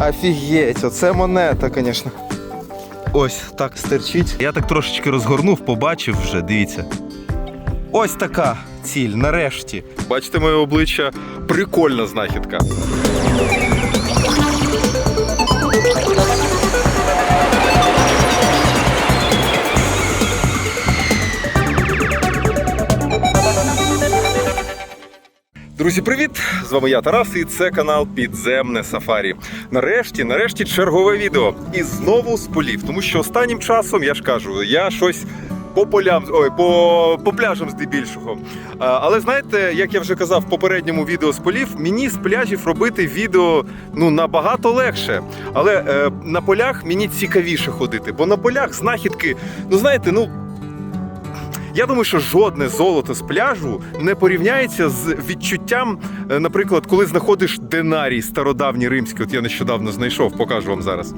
Офігеть, оце монета, звісно. Ось так стерчить. Я так трошечки розгорнув, побачив вже, дивіться. Ось така ціль, нарешті. Бачите моє обличчя? Прикольна знахідка. Друзі, привіт! З вами я Тарас, і це канал Підземне Сафарі. Нарешті, нарешті, чергове відео. І знову з полів, тому що останнім часом я ж кажу, я щось. По полям, ой, по, по пляжам здебільшого. А, але знаєте, як я вже казав в попередньому відео з полів, мені з пляжів робити відео ну набагато легше. Але е, на полях мені цікавіше ходити, бо на полях знахідки, ну знаєте, ну я думаю, що жодне золото з пляжу не порівняється з відчуттям, е, наприклад, коли знаходиш динарій стародавній римський. От я нещодавно знайшов, покажу вам зараз.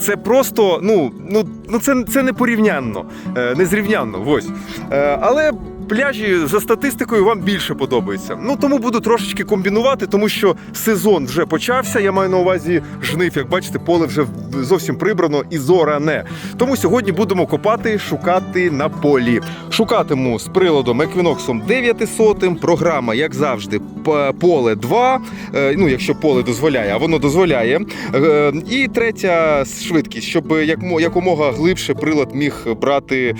Це просто, ну, ну, ну це, це не порівнянно, е, не. Ось. Е, Але пляжі за статистикою вам більше подобаються. Ну тому буду трошечки комбінувати, тому що сезон вже почався. Я маю на увазі жнив. Як бачите, поле вже зовсім прибрано і зоране. Тому сьогодні будемо копати, шукати на полі. Шукатиму з приладом Equinox 900, програма, як завжди, поле 2. е, Ну, якщо поле дозволяє, а воно дозволяє. Е, І третя швидкість, щоб якомога глибше прилад міг брати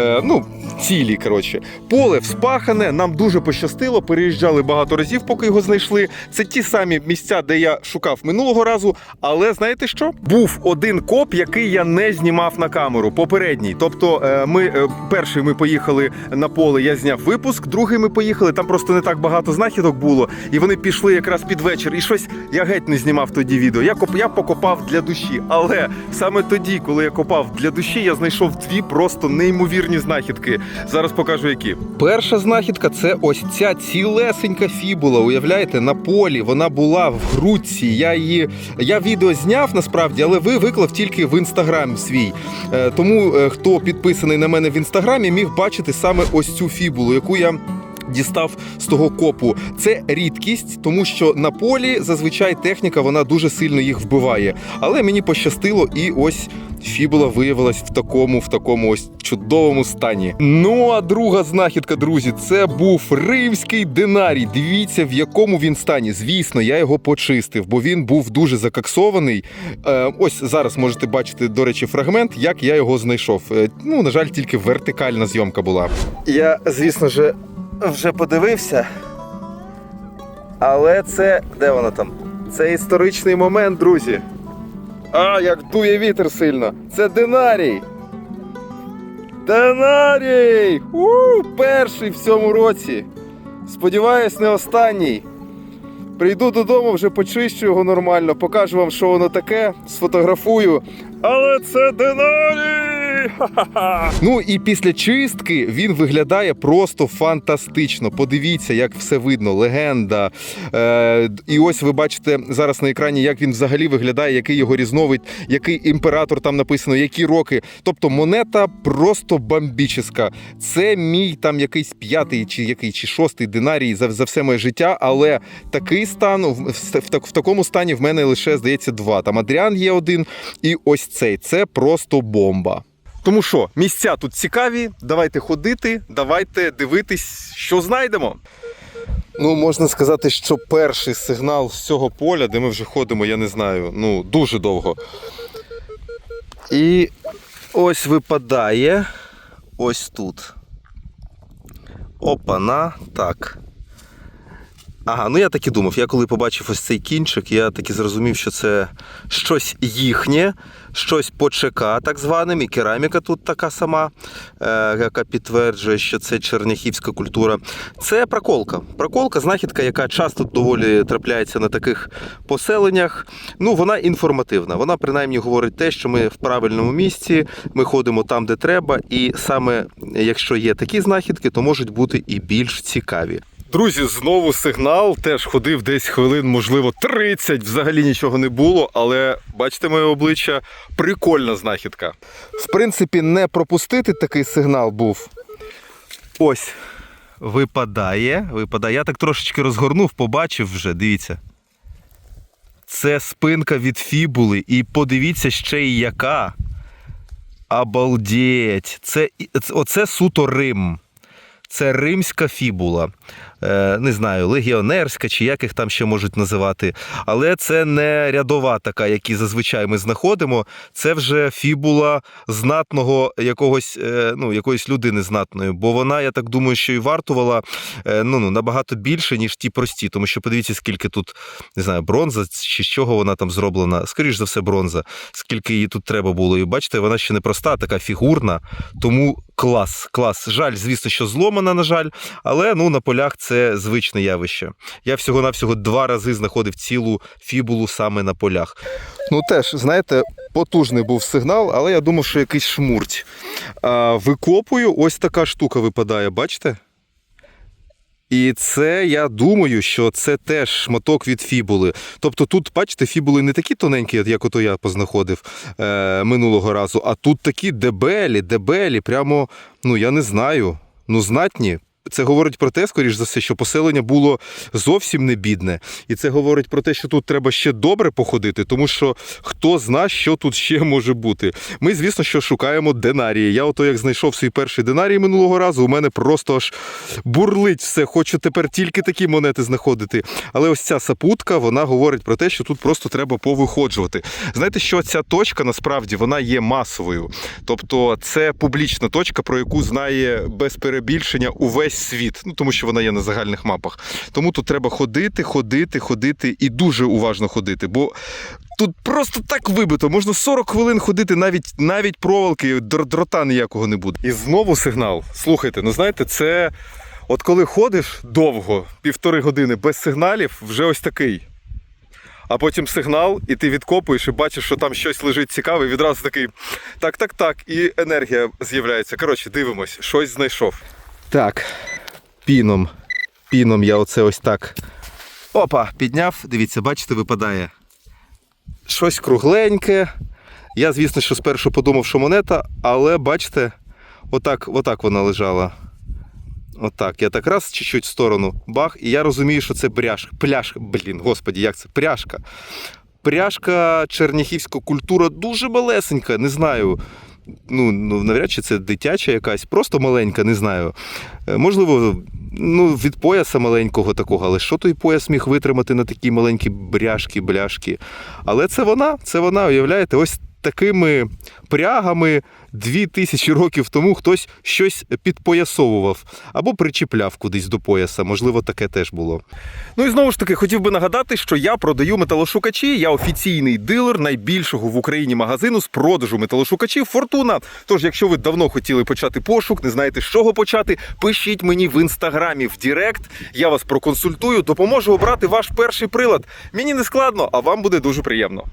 е, ну, цілі. Коротше, поле вспахане. Нам дуже пощастило. Переїжджали багато разів, поки його знайшли. Це ті самі місця, де я шукав минулого разу. Але знаєте що? Був один коп, який я не знімав на камеру. Попередній. Тобто, е, ми е, перший ми поїхали на поле. Я зняв випуск. Другий ми поїхали. Там просто не так багато знахідок було, і вони пішли якраз під вечір. І щось я геть не знімав тоді відео. Я коп я покопав для душі. Але саме тоді, коли я копав для душі, я знайшов дві просто неймовірні знахідки. Зараз покажу які. Перша знахідка це ось ця цілесенька фібула. Уявляєте, на полі вона була в грудці. Я її я відео зняв насправді, але ви виклав тільки в інстаграм свій. Е, Тому е, хто підписаний на мене в інстаграмі, міг бачити саме ось цю фібулу, яку я. Дістав з того копу. Це рідкість, тому що на полі зазвичай техніка вона дуже сильно їх вбиває. Але мені пощастило, і ось фібула виявилась в такому, в такому ось чудовому стані. Ну а друга знахідка, друзі, це був римський динарій. Дивіться, в якому він стані. Звісно, я його почистив, бо він був дуже закаксований. Е, ось зараз можете бачити, до речі, фрагмент, як я його знайшов. Е, ну, на жаль, тільки вертикальна зйомка була. Я, звісно ж, вже подивився. Але це. Де вона там? Це історичний момент, друзі. А, як дує вітер сильно. Це динарій. Динарій! У, перший в цьому році. Сподіваюсь, не останній. Прийду додому, вже почищу його нормально, покажу вам, що воно таке, сфотографую. Але це динарій! Ну і після чистки він виглядає просто фантастично. Подивіться, як все видно, легенда. Е, і ось ви бачите зараз на екрані, як він взагалі виглядає, який його різновид, який імператор там написано, які роки. Тобто монета просто бомбічна. Це мій там якийсь п'ятий чи який чи шостий динарій за, за все моє життя, але такий стан в, в, в такому стані в мене лише здається два. Там Адріан є один, і ось цей. Це просто бомба. Тому що місця тут цікаві, давайте ходити, давайте дивитись, що знайдемо. Ну, можна сказати, що перший сигнал з цього поля, де ми вже ходимо, я не знаю, ну, дуже довго. І ось випадає ось тут. Опана, так. Ага, ну я так і думав. Я коли побачив ось цей кінчик, я так і зрозумів, що це щось їхнє, щось по ЧК, так званим, і кераміка тут така сама, е, яка підтверджує, що це черняхівська культура. Це проколка. Проколка, знахідка, яка часто доволі трапляється на таких поселеннях. Ну, вона інформативна. Вона принаймні говорить те, що ми в правильному місці, ми ходимо там, де треба, і саме якщо є такі знахідки, то можуть бути і більш цікаві. Друзі, знову сигнал. Теж ходив десь хвилин, можливо, 30. Взагалі нічого не було, але бачите моє обличчя, прикольна знахідка. В принципі, не пропустити такий сигнал був. Ось. Випадає, випадає. Я так трошечки розгорнув, побачив вже, дивіться. Це спинка від фібули. І подивіться ще й яка. Обалдеть! Це, це- оце суто Рим. Це римська фібула. Е, не знаю, легіонерська чи як їх там ще можуть називати. Але це не рядова така, які зазвичай ми знаходимо. Це вже фібула знатного якогось, е, ну, якоїсь людини знатної. Бо вона, я так думаю, що і вартувала е, ну, ну, набагато більше, ніж ті прості. Тому що подивіться, скільки тут не знаю, бронза чи з чого вона там зроблена. Скоріш за все, бронза, скільки її тут треба було. І бачите, вона ще не проста, така фігурна. Тому клас, клас. Жаль, звісно, що зломана, на жаль, але ну на полях це звичне явище. Я всього-навсього два рази знаходив цілу фібулу саме на полях. Ну теж, знаєте, потужний був сигнал, але я думав, що якийсь шмурть. А, викопую, ось така штука випадає, бачите? І це я думаю, що це теж шматок від фібули. Тобто тут, бачите, фібули не такі тоненькі, як ото я познаходив е, минулого разу, а тут такі дебелі, дебелі, прямо, ну я не знаю, ну знатні. Це говорить про те, скоріш за все, що поселення було зовсім не бідне. І це говорить про те, що тут треба ще добре походити, тому що хто зна, що тут ще може бути. Ми, звісно, що шукаємо динарії. Я ото як знайшов свій перший динарій минулого разу, у мене просто аж бурлить все. Хочу тепер тільки такі монети знаходити. Але ось ця сапутка, вона говорить про те, що тут просто треба повиходжувати. Знаєте, що ця точка насправді вона є масовою. Тобто це публічна точка, про яку знає без перебільшення увесь світ. Ну тому що вона є на загальних мапах. Тому тут треба ходити, ходити, ходити і дуже уважно ходити. Бо Тут просто так вибито, можна 40 хвилин ходити, навіть навіть проволоки, дрота ніякого не буде. І знову сигнал. Слухайте, ну знаєте, це от коли ходиш довго, півтори години без сигналів, вже ось такий. А потім сигнал, і ти відкопуєш і бачиш, що там щось лежить цікаве, і відразу такий так, так, так, і енергія з'являється. Коротше, дивимось, щось знайшов. Так, піном. Піном я оце ось так. Опа, підняв. Дивіться, бачите, випадає щось кругленьке. Я, звісно, що спершу подумав, що монета, але бачите, отак, отак вона лежала. Отак. Я так раз чуть-чуть в сторону бах, і я розумію, що це бряшка. Пляшка. Блін, господі, як це? Пряжка. Пряжка черніхівська культура дуже малесенька, не знаю. Ну, ну, навряд чи це дитяча якась, просто маленька, не знаю. Е, Можливо, ну, від пояса маленького такого, але що той пояс міг витримати на такі маленькі бряшки, бляшки. Але це вона, це вона, уявляєте, ось такими прягами дві тисячі років тому хтось щось підпоясовував або причіпляв кудись до пояса. Можливо, таке теж було. Ну і знову ж таки, хотів би нагадати, що я продаю металошукачі. Я офіційний дилер найбільшого в Україні магазину з продажу металошукачів Фортуна. Тож, якщо ви давно хотіли почати пошук, не знаєте, з чого почати, пишіть мені в інстаграмі в Дірект. Я вас проконсультую, допоможу обрати ваш перший прилад. Мені не складно, а вам буде дуже приємно.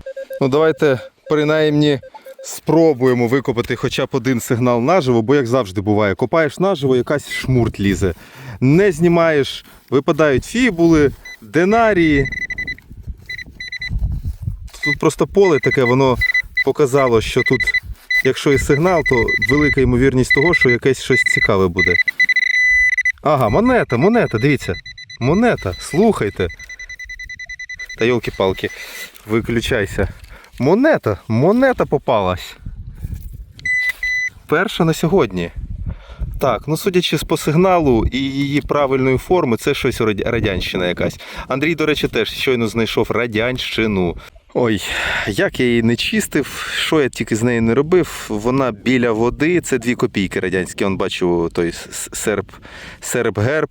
Ну давайте принаймні спробуємо викопати хоча б один сигнал наживо, бо як завжди буває, копаєш наживо, якась шмурт лізе. Не знімаєш, випадають фібули, динарії. Тут просто поле таке, воно показало, що тут, якщо і сигнал, то велика ймовірність того, що якесь щось цікаве буде. Ага, монета, монета, дивіться. Монета, слухайте. Та йолки-палки, виключайся. Монета, монета попалась. Перша на сьогодні. Так, ну судячи з по сигналу і її правильної форми, це щось радянщина якась. Андрій, до речі, теж щойно знайшов радянщину. Ой, як я її не чистив, що я тільки з нею не робив. Вона біля води, це дві копійки радянські. Он бачу той серб, серб-герб.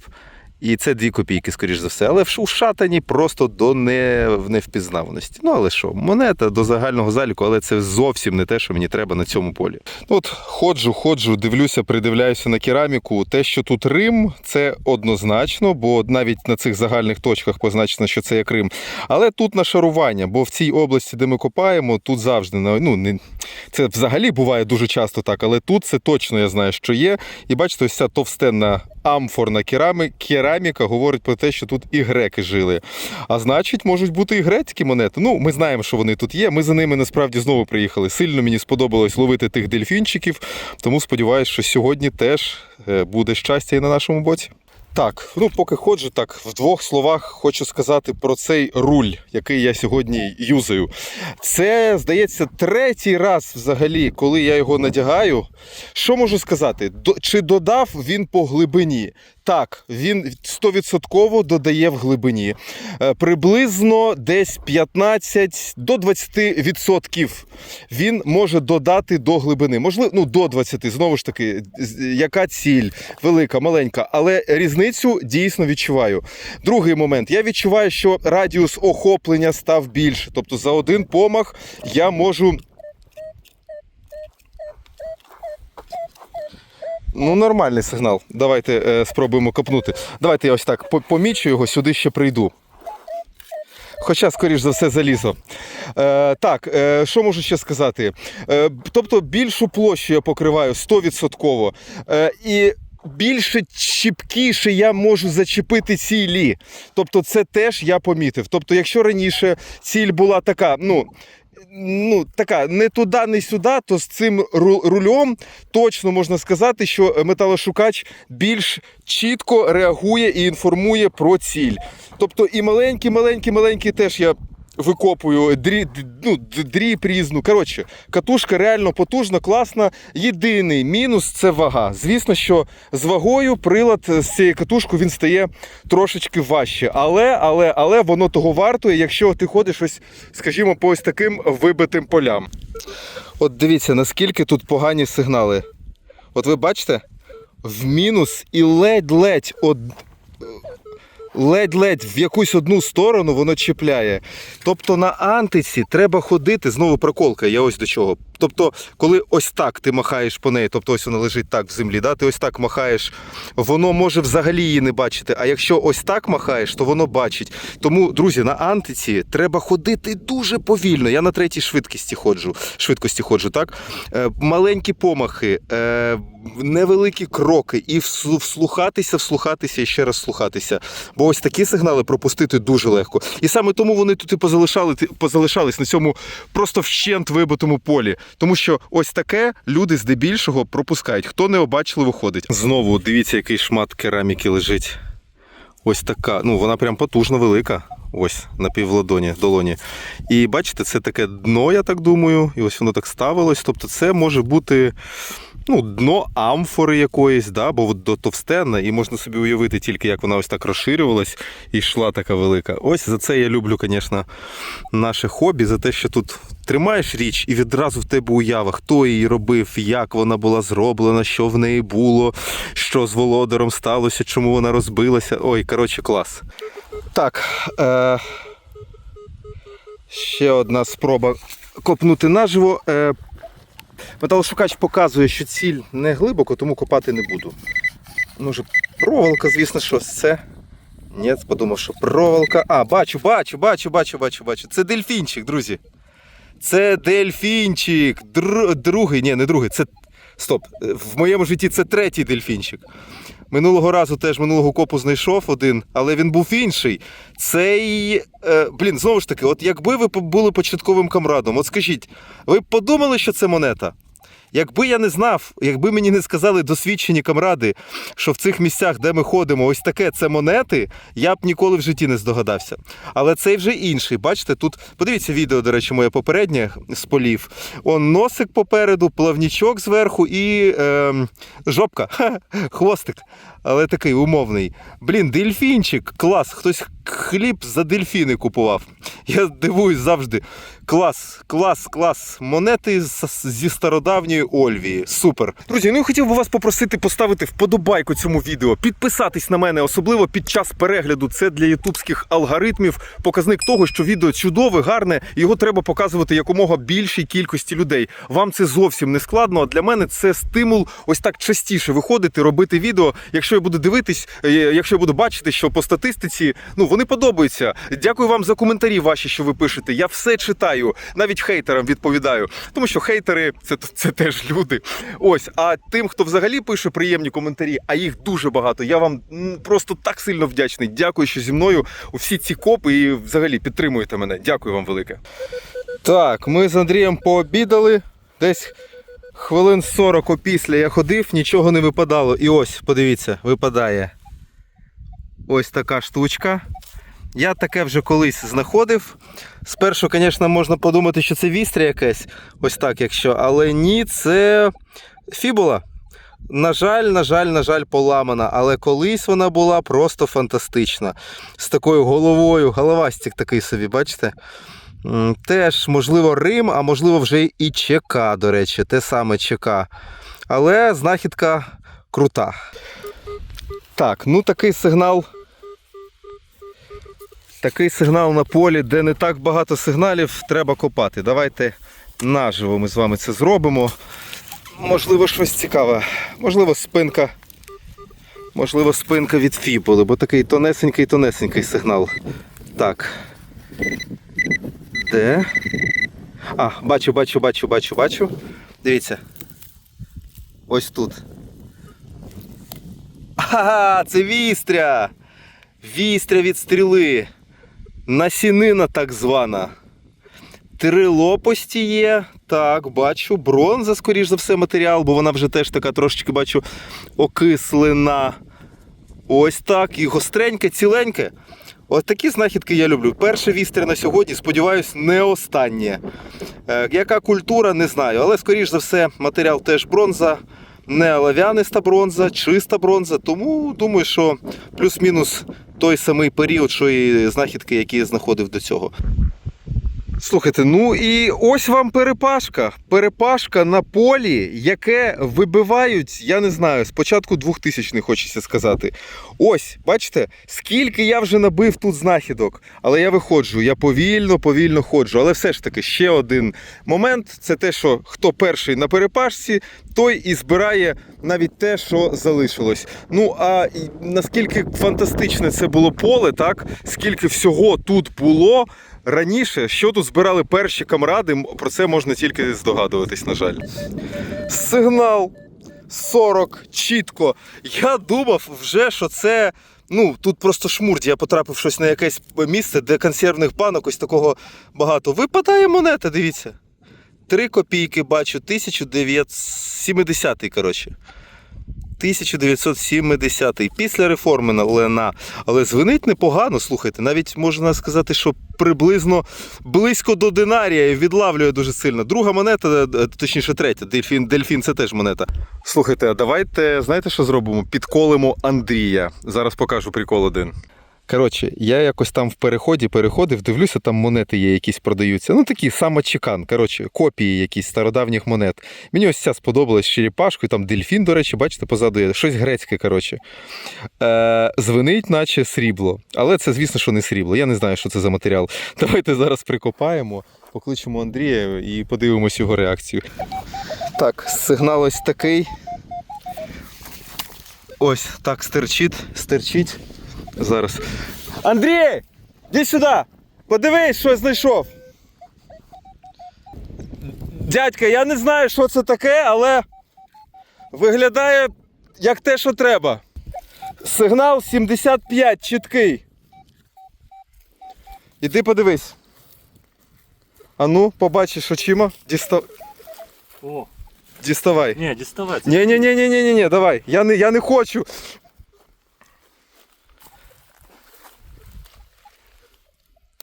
І це дві копійки, скоріш за все. Але у шатані просто до не... невпізнаваності. Ну, але що, монета до загального заліку, але це зовсім не те, що мені треба на цьому полі. Ну, От ходжу, ходжу, дивлюся, придивляюся на кераміку. Те, що тут Рим, це однозначно, бо навіть на цих загальних точках позначено, що це як Рим. Але тут нашарування, бо в цій області, де ми копаємо, тут завжди ну, не... це взагалі буває дуже часто так, але тут це точно я знаю, що є. І бачите, ось ця товстенна амфорна керами... кераміка говорить про те, що тут і греки жили. А значить, можуть бути і грецькі монети. Ну, ми знаємо, що вони тут є. Ми за ними насправді знову приїхали. Сильно мені сподобалось ловити тих дельфінчиків, тому сподіваюся, що сьогодні теж е, буде щастя і на нашому боці. Так, ну поки ходжу, так в двох словах хочу сказати про цей руль, який я сьогодні юзаю. Це, здається, третій раз взагалі, коли я його надягаю. Що можу сказати? Чи додав він по глибині? Так, він 100% додає в глибині. Е, Приблизно десь 15 до 20% він може додати до глибини. Можливо, ну до 20, знову ж таки, яка ціль, велика, маленька, але різницю дійсно відчуваю. Другий момент. Я відчуваю, що радіус охоплення став більше. Тобто за один помах я можу. Ну, нормальний сигнал. Давайте е, спробуємо копнути. Давайте я ось так помічу його, сюди ще прийду. Хоча, скоріш за все, залізо. Е, так, е, що можу ще сказати? Е, тобто більшу площу я покриваю 100%. Е, і більше чіпкіше я можу зачепити цілі. Тобто, це теж я помітив. Тобто, якщо раніше ціль була така, ну. Ну, така не туди, не сюди, то з цим ру- рульом точно можна сказати, що металошукач більш чітко реагує і інформує про ціль. Тобто і маленькі, маленькі, маленькі теж я викопую, дрі, ну, дріб різну. Коротше, катушка реально потужна, класна. Єдиний мінус це вага. Звісно, що з вагою прилад з цією катушкою він стає трошечки важче. Але, але, але воно того вартує, якщо ти ходиш ось, скажімо, по ось таким вибитим полям. От дивіться, наскільки тут погані сигнали. От ви бачите? В мінус і ледь-ледь од... ледь-ледь в якусь одну сторону воно чіпляє. Тобто на антиці треба ходити, знову проколка, я ось до чого. Тобто, коли ось так ти махаєш по неї, тобто ось вона лежить так в землі, да? ти ось так махаєш, воно може взагалі її не бачити. А якщо ось так махаєш, то воно бачить. Тому, друзі, на антиці треба ходити дуже повільно. Я на третій швидкості ходжу, швидкості ходжу, так? Е, маленькі помахи, е, невеликі кроки, і вслухатися, вслухатися і ще раз слухатися. Бо ось такі сигнали пропустити дуже легко. І саме тому вони тут і позалишали, позалишались на цьому просто вщент вибитому полі. Тому що ось таке люди здебільшого пропускають. Хто не обачили, виходить. Знову дивіться, який шмат кераміки лежить. Ось така. Ну, вона прям потужно велика. Ось на півладоні, долоні. І бачите, це таке дно, я так думаю. І ось воно так ставилось. Тобто, це може бути ну, дно амфори якоїсь, да, бо до товстенна, і можна собі уявити тільки, як вона ось так розширювалась і йшла така велика. Ось за це я люблю, звісно, наше хобі, за те, що тут тримаєш річ, і відразу в тебе уява, хто її робив, як вона була зроблена, що в неї було, що з володаром сталося, чому вона розбилася. Ой, коротше, клас. Так. Е... Ще одна спроба копнути наживо. Металошукач показує, що ціль не глибоко, тому копати не буду. Може, проволока, звісно, що це. Ні, подумав, що проволока. А, бачу, бачу, бачу, бачу, бачу, бачу. Це дельфінчик, друзі. Це дельфінчик. Др... Другий, ні, не другий. Це. Стоп. В моєму житті це третій дельфінчик. Минулого разу теж минулого копу знайшов один, але він був інший. Цей. Е, блін, знову ж таки, от якби ви були початковим камрадом, от скажіть, ви б подумали, що це монета? Якби я не знав, якби мені не сказали досвідчені камради, що в цих місцях, де ми ходимо, ось таке це монети, я б ніколи в житті не здогадався. Але цей вже інший. Бачите, тут подивіться відео, до речі, моє попереднє з полів. Он носик попереду, плавнічок зверху і ем, жопка, хвостик. Але такий умовний. Блін, дельфінчик, клас. Хтось хліб за дельфіни купував. Я дивуюсь завжди. Клас, клас, клас. Монети зі стародавньої Ольвії. Супер. Друзі, ну я хотів би вас попросити поставити вподобайку цьому відео, підписатись на мене, особливо під час перегляду. Це для ютубських алгоритмів показник того, що відео чудове, гарне, його треба показувати якомога більшій кількості людей. Вам це зовсім не складно. А для мене це стимул ось так частіше виходити, робити відео. Якщо я буду дивитись, е, якщо я буду бачити, що по статистиці ну вони подобаються. Дякую вам за коментарі ваші, що ви пишете. Я все читаю, навіть хейтерам відповідаю, тому що хейтери це, це теж люди. Ось, а тим, хто взагалі пише приємні коментарі, а їх дуже багато. Я вам просто так сильно вдячний. Дякую, що зі мною у всі ці копи і взагалі підтримуєте мене. Дякую вам велике. Так, ми з Андрієм пообідали. Десь хвилин 40 опісля я ходив, нічого не випадало. І ось, подивіться, випадає. Ось така штучка. Я таке вже колись знаходив. Спершу, звісно, можна подумати, що це вістря якесь, ось так, якщо, але ні, це фібула. На жаль, на жаль, на жаль, поламана, але колись вона була просто фантастична. З такою головою, головастик такий собі, бачите? Теж, можливо, Рим, а можливо, вже і ЧК, до речі, те саме ЧК. Але знахідка крута. Так, ну такий сигнал. Такий сигнал на полі, де не так багато сигналів, треба копати. Давайте наживо ми з вами це зробимо. Можливо, щось цікаве. Можливо, спинка. Можливо, спинка від фібули, бо такий тонесенький тонесенький сигнал. Так. Де? А, бачу, бачу, бачу, бачу, бачу. Дивіться. Ось тут. Ага, це вістря! Вістря від стріли. Насінина так звана. Три лопасті є. Так, бачу. Бронза, скоріш за все, матеріал, бо вона вже теж така трошечки бачу окислена. Ось так. І гостреньке, ціленьке. От такі знахідки я люблю. Перше вістря на сьогодні, сподіваюсь, не останнє. Е, яка культура, не знаю. Але, скоріш за все, матеріал теж бронза, не олов'яниста бронза, чиста бронза. Тому думаю, що плюс-мінус той самий період, що і знахідки, які я знаходив до цього. Слухайте, ну і ось вам перепашка. Перепашка на полі, яке вибивають, я не знаю, спочатку 2000 хочеться сказати. Ось, бачите, скільки я вже набив тут знахідок. Але я виходжу, я повільно, повільно ходжу. Але все ж таки, ще один момент це те, що хто перший на перепашці, той і збирає навіть те, що залишилось. Ну а наскільки фантастичне це було поле, так скільки всього тут було. Раніше, що тут збирали перші камради, про це можна тільки здогадуватись, на жаль. Сигнал 40, чітко. Я думав вже, що це. Ну, тут просто шмурдь, я потрапив щось на якесь місце, де консервних банок ось такого багато. Випадає монета, дивіться. Три копійки бачу, 1970 коротше. 1970 після реформи Лена. Але звенить непогано, слухайте. Навіть можна сказати, що приблизно близько до динарія і відлавлює дуже сильно. Друга монета, е, точніше, третя. Дельфін, дельфін це теж монета. Слухайте, а давайте, знаєте, що зробимо? Підколимо Андрія. Зараз покажу прикол один. Коротше, я якось там в переході переходив, дивлюся, там монети є, якісь продаються. Ну такі самочекан, коротше, копії якісь стародавніх монет. Мені ось ця сподобалась з черепашкою, там дельфін, до речі, бачите, позаду є щось грецьке, коротше. Е, звенить, наче срібло. Але це, звісно, що не срібло. Я не знаю, що це за матеріал. Давайте зараз прикопаємо, покличемо Андрія і подивимось його реакцію. Так, сигнал ось такий. Ось так стерчить, стерчить. Зараз. Андрій! Іди сюди! Подивись, що я знайшов. Дядька, я не знаю, що це таке, але виглядає як те, що треба. Сигнал 75 чіткий. Іди подивись. Ану, побачиш очима. Діста... О, Діставай. ні, діставайте. Ні, ні, ні, ні, ні, ні, ні, давай. Я не, я не хочу.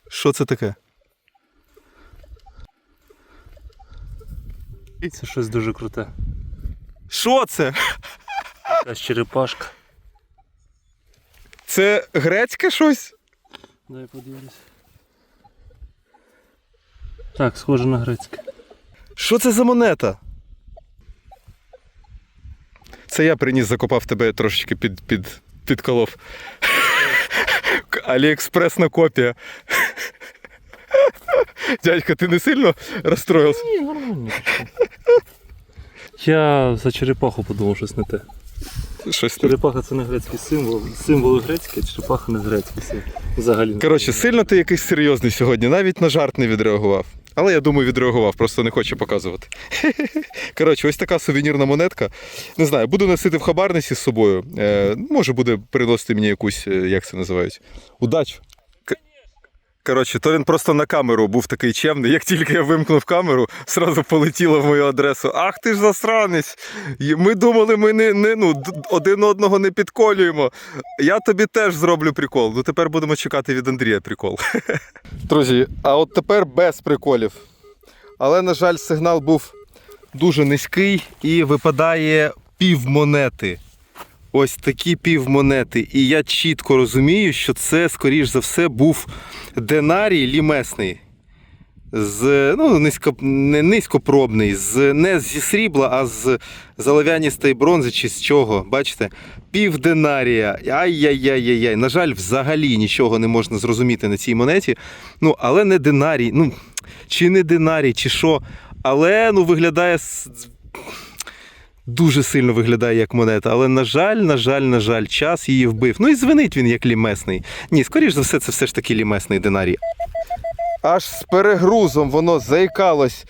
Що це таке? Це щось дуже круте. Що це? Якась черепашка. Це грецьке щось? Дай подивлюсь. Так, схоже на грецьке. Що це за монета? Це я приніс, закопав тебе трошечки під, під, підколов. Аліекспресна копія. Дядько, ти не сильно розстроївся? Ні, нормально. Я за черепаху подумав, щось не те. Щось Черепаха це не грецький символ. Символ грецький, а черепаха не грецький символ. Взагалі. Коротше, сильно ти якийсь серйозний сьогодні, навіть на жарт не відреагував. Але я думаю, відреагував, просто не хоче показувати. Коротше, ось така сувенірна монетка. Не знаю, буду носити в хабарниці з собою. Е, може буде приносити мені якусь, е, як це називають, удачу. Коротше, то він просто на камеру був такий чемний. Як тільки я вимкнув камеру, сразу полетіло в мою адресу. Ах ти ж засранець! Ми думали, ми не, не ну, один одного не підколюємо. Я тобі теж зроблю прикол. Ну тепер будемо чекати від Андрія прикол. Друзі, а от тепер без приколів. Але, на жаль, сигнал був дуже низький і випадає пів монети. Ось такі півмонети. І я чітко розумію, що це, скоріш за все, був динарій лімесний. З, ну, низько, не низькопробний, з, не зі срібла, а з залов'яністої бронзи чи з чого. Бачите? Пів динарія. Ай-яй-яй-яй-яй. На жаль, взагалі нічого не можна зрозуміти на цій монеті. Ну, але не динарій. Ну, чи не динарій, чи що. Але ну, виглядає дуже сильно виглядає як монета. Але, на жаль, на жаль, на жаль, час її вбив. Ну і звенить він як лімесний. Ні, скоріш за все, це все ж таки лімесний динарій. Аж з перегрузом воно заїкалось.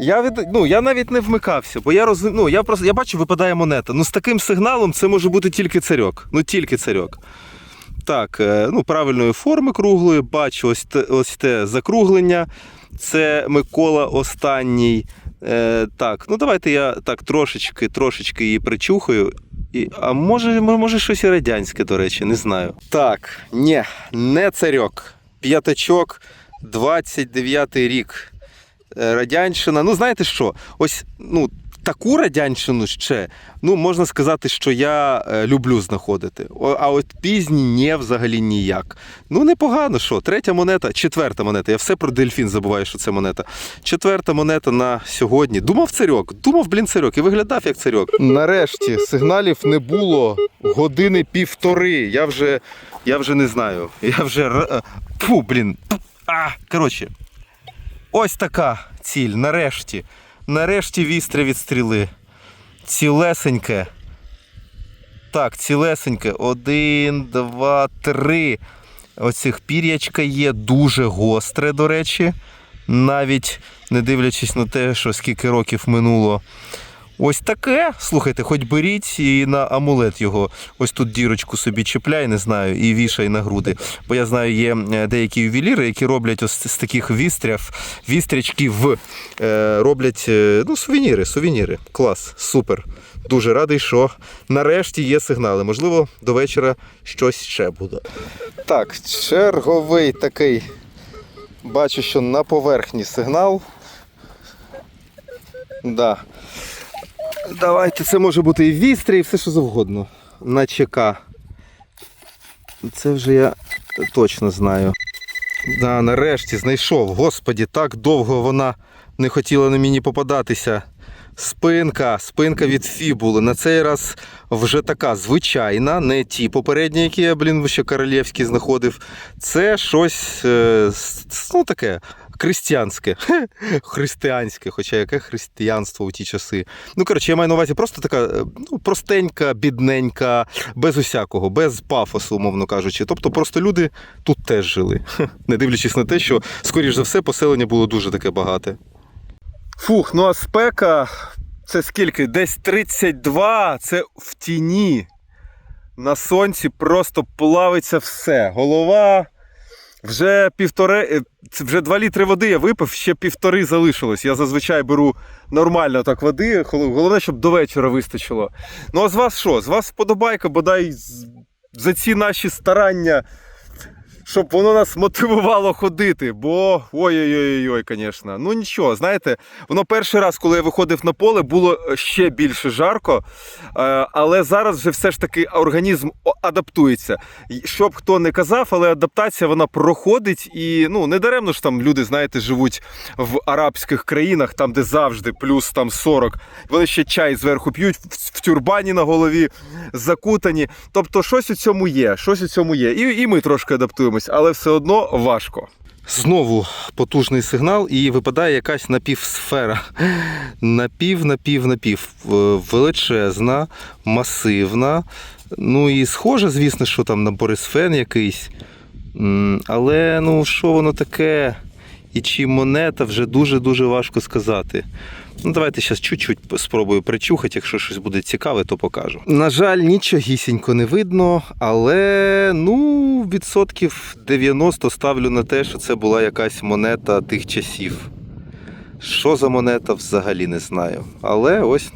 Я від... ну, я навіть не вмикався, бо я роз... ну, я просто я бачу, випадає монета. Ну, з таким сигналом це може бути тільки царьок. Ну, тільки царьок. Так, е, ну, правильної форми круглої, бачу ось те, ось те закруглення. Це Микола останній. Е, так, ну давайте я так трошечки, трошечки її причухаю. І, а може, може щось і радянське, до речі, не знаю. Так, ні, не царьок. П'ятачок, 29-й рік. Е, Радянщина. Ну, знаєте що? Ось ну, таку радянщину ще, ну, можна сказати, що я е, люблю знаходити. А от пізні ні, взагалі ніяк. Ну, непогано, що. Третя монета, четверта монета. Я все про дельфін забуваю, що це монета. Четверта монета на сьогодні. Думав царьок, думав, блін, царьок, і виглядав як царьок. Нарешті сигналів не було години півтори. Я вже, я вже не знаю. Я вже. е, Фу, блін. А, коротше. Ось така ціль. Нарешті. Нарешті вістря від стріли. Цілесеньке. Так, цілесеньке. Один, два, три. Оцих пір'ячка є дуже гостре, до речі. Навіть не дивлячись на те, що скільки років минуло. Ось таке. Слухайте, хоч беріть і на амулет його. Ось тут дірочку собі чіпляй, не знаю, і вішай на груди. Бо я знаю, є е, деякі ювеліри, які роблять ось з таких вістряв, вістрячків, е, роблять е, ну, сувеніри, сувеніри. Клас, супер. Дуже радий, що нарешті є сигнали. Можливо, до вечора щось ще буде. Так, черговий такий. Бачу, що на поверхні сигнал. Да. Давайте, це може бути і вістря, і все що завгодно. На ЧК. Це вже я точно знаю. Да, нарешті знайшов. Господі, так довго вона не хотіла на мені попадатися. Спинка, спинка від фібули. На цей раз вже така звичайна, не ті попередні, які я, блін, ще королівські знаходив. Це щось е, ну, таке християнське. Християнське, хоча яке християнство у ті часи. Ну, коротше, я маю на увазі просто така е, ну, простенька, бідненька, без усякого, без пафосу, умовно кажучи. Тобто просто люди тут теж жили, не дивлячись на те, що, скоріш за все, поселення було дуже таке багате. Фух, ну а спека це скільки? Десь 32, це в тіні. На сонці просто плавиться все. Голова. Вже півтори, е, вже 2 літри води я випив, ще півтори залишилось. Я зазвичай беру нормально так води. Головне, щоб до вечора вистачило. Ну а з вас що? З вас вподобайка, бодай за ці наші старання, щоб воно нас мотивувало ходити. Бо ой-ой-ой, звісно. Ну нічого, знаєте, воно перший раз, коли я виходив на поле, було ще більше жарко. Е, Але зараз вже все ж таки організм адаптується. І Що б хто не казав, але адаптація вона проходить і ну не даремно ж там люди, знаєте, живуть в арабських країнах, там де завжди плюс там 40. Вони ще чай зверху п'ють в, тюрбані на голові, закутані. Тобто, щось у цьому є, щось у цьому є. І, і ми трошки адаптуємось, але все одно важко. Знову потужний сигнал, і випадає якась напівсфера. Напів, напів, напів. Величезна, масивна. Ну і схоже, звісно, що там на Борисфен якийсь. Але ну що воно таке? і чи монета вже дуже-дуже важко сказати. Ну, давайте зараз чуть-чуть спробую причухати, якщо щось буде цікаве, то покажу. На жаль, нічогісінько не видно, але ну, відсотків 90 ставлю на те, що це була якась монета тих часів. Що за монета, взагалі не знаю. Але ось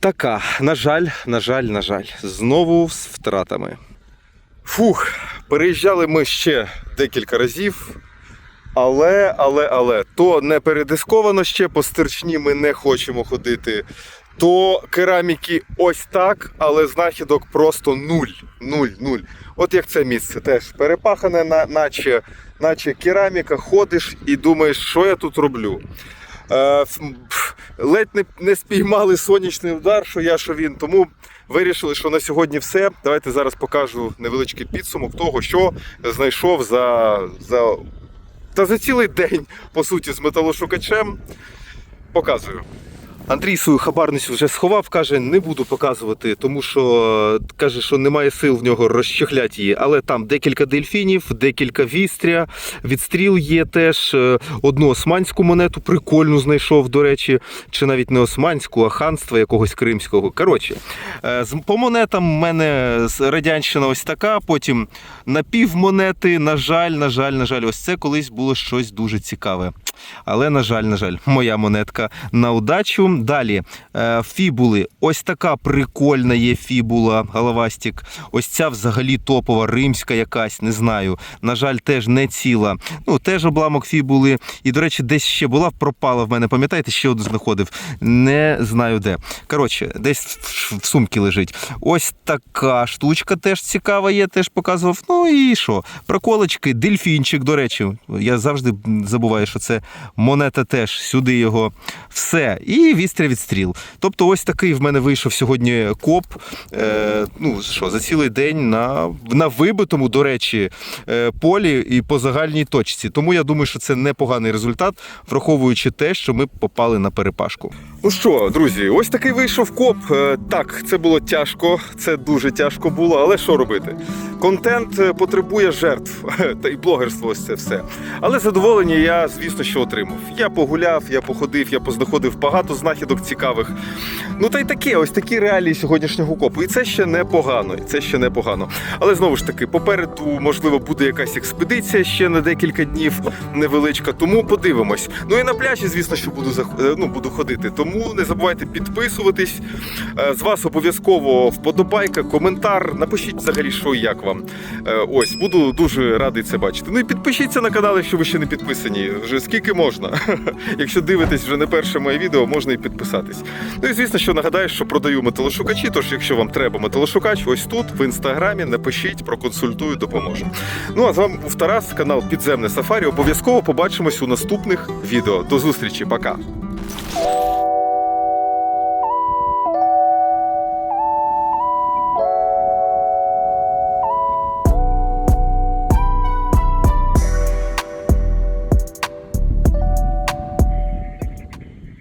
така. На жаль, на жаль, на жаль. Знову з втратами. Фух, переїжджали ми ще декілька разів. Але, але, але, то не передисковано ще, по стерчні ми не хочемо ходити. То кераміки ось так, але знахідок просто нуль. Нуль, нуль. От як це місце теж перепахане, на- наче, наче кераміка, ходиш і думаєш, що я тут роблю. Е, ледь не, не спіймали сонячний удар, що я, що він. Тому вирішили, що на сьогодні все. Давайте зараз покажу невеличкий підсумок того, що знайшов за, за та за цілий день, по суті, з металошукачем. Показую. Андрій свою хабарницю вже сховав, каже, не буду показувати, тому що е, каже, що немає сил в нього розчехляти її. Але там декілька дельфінів, декілька вістря, відстріл є теж. е, Одну османську монету прикольну знайшов, до речі, чи навіть не османську, а ханства якогось кримського. Коротше, е, по монетам в мене радянщина ось така, потім напівмонети. На жаль, на жаль, на жаль, ось це колись було щось дуже цікаве. Але, на жаль, на жаль, моя монетка на удачу. Далі е, фібули. Ось така прикольна є фібула, головастік. Ось ця взагалі топова, римська якась, не знаю. На жаль, теж не ціла. Ну, теж обламок фібули. І, до речі, десь ще була, пропала в мене. Пам'ятаєте, ще одну знаходив. Не знаю де. Коротше, десь в, сумці лежить. Ось така штучка теж цікава є, теж показував. Ну і що? Проколочки, дельфінчик, до речі. Я завжди забуваю, що це монета теж. Сюди його все. І вістря відстріл. Тобто, ось такий в мене вийшов сьогодні коп. Е, ну що, за цілий день на, на вибитому, до речі, е, полі і по загальній точці. Тому я думаю, що це непоганий результат, враховуючи те, що ми попали на перепашку. Ну що, друзі, ось такий вийшов коп. Е, Так, це було тяжко, це дуже тяжко було, але що робити? Контент е, потребує жертв, та й блогерство ось це все. Але задоволення я, звісно, що отримав. Я погуляв, я походив, я познаходив багато знахідок цікавих. Ну та й таке, ось такі реалії сьогоднішнього копу. І це ще непогано, і це ще непогано. Але знову ж таки, попереду, можливо, буде якась експедиція ще на декілька днів невеличка, тому подивимось. Ну і на пляжі, звісно, що буду е, ну, буду ходити. Тому не забувайте підписуватись. Е, З вас обов'язково вподобайка, коментар. Напишіть взагалі, що і як вам. Е, Ось, буду дуже радий це бачити. Ну і підпишіться на канал, якщо ви ще не підписані. Вже скільки можна. Якщо дивитесь вже не перше моє відео, можна і підписатись. Ну і звісно, що нагадаю, що продаю металошукачі. Тож, якщо вам треба металошукач, ось тут в інстаграмі напишіть, проконсультую, допоможу. Ну а з вами був Тарас, канал Підземне Сафарі. Обов'язково побачимось у наступних відео. До зустрічі, пока.